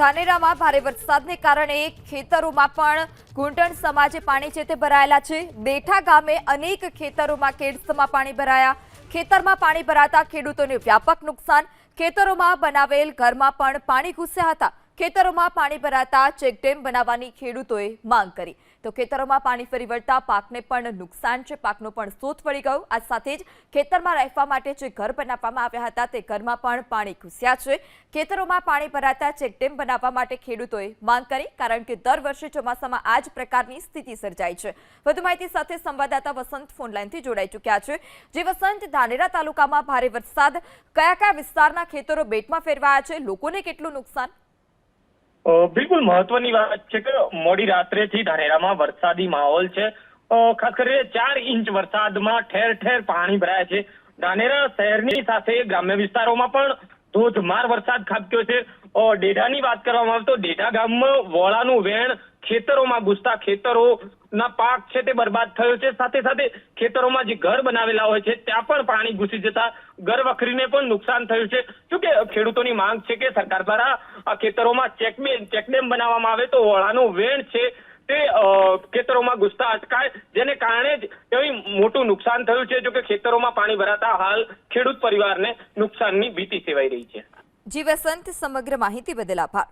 ધાનેરામાં ભારે વરસાદને કારણે ખેતરોમાં પણ ઘૂંટણ સમાજે પાણી છે તે ભરાયેલા છે. બેઠા ગામે અનેક ખેતરોમાં કેડસમાં પાણી ભરાયા. ખેતરમાં પાણી ભરાતા ખેડૂતોને વ્યાપક નુકસાન. ખેતરોમાં બનાવેલ ઘરમાં પણ પાણી ઘૂસ્યા હતા. ખેતરોમાં પાણી ભરાતા ચેકડેમ બનાવવાની ખેડૂતોએ માંગ કરી. તો ખેતરોમાં પાણી ફરી વળતા પાકને પણ નુકસાન છે. પાકનો પણ સોત વળી ગયો. આ સાથે જ ખેતરમાં રહેવા માટે જે ઘર બનાવવામાં આવ્યા હતા તે ઘરમાં પણ પાણી ઘૂસ્યા છે. ખેતરોમાં પાણી ભરાતા ચેકડેમ બનાવવા માટે ખેડૂતોએ માંગ કરી, કારણ કે દર વર્ષે ચોમાસામાં આ જ પ્રકારની સ્થિતિ સર્જાય છે. વધુ માહિતી સાથે સંવાદદાતા વસંત ફોનલાઈનથી જોડાઈ ચૂક્યા છે. જે વસંત, ધાનેરા તાલુકામાં ભારે વરસાદ. કયા કયા વિસ્તારના ખેતરો બેટમાં ફેરવાયા છે? લોકોને કેટલું નુકસાન? બિલકુલ મહત્વની વાત છે કે મોડી રાત્રેથી ધાનેરામાં વરસાદી માહોલ છે. ખાસ કરીને ચાર ઇંચ વરસાદમાં ઠેર ઠેર પાણી ભરાયા છે. ધાનેરા શહેરની સાથે ગ્રામ્ય વિસ્તારોમાં પણ ધોધમાર વરસાદ ખાબક્યો છે. ડેઢાની વાત કરવામાં આવે તો ડેઢા ગામમાં વોળાનું વેણ ખેતરોમાં ઘૂસતા ખેતરોના પાક છે તે બરબાદ થયો છે. સાથે સાથે ખેતરોમાં જે ઘર બનાવેલા હોય છે, ત્યાં પણ પાણી ઘૂસી જતા ઘર વખરીને પણ નુકસાન થયું છે. જોકે ખેડૂતોની માંગ છે કે સરકાર દ્વારા ખેતરોમાં ચેકમે ચેકડેમ બનાવવામાં આવે તો વળાનું વેણ છે તે ખેતરોમાં ઘૂસતા અટકાય. જેને કારણે જ એવી મોટું નુકસાન થયું છે. જોકે ખેતરોમાં પાણી ભરાતા હાલ ખેડૂત પરિવારને નુકસાનની ભીતિ સેવાઈ રહી છે. જી વસંત, સમગ્ર માહિતી બદલ આભાર.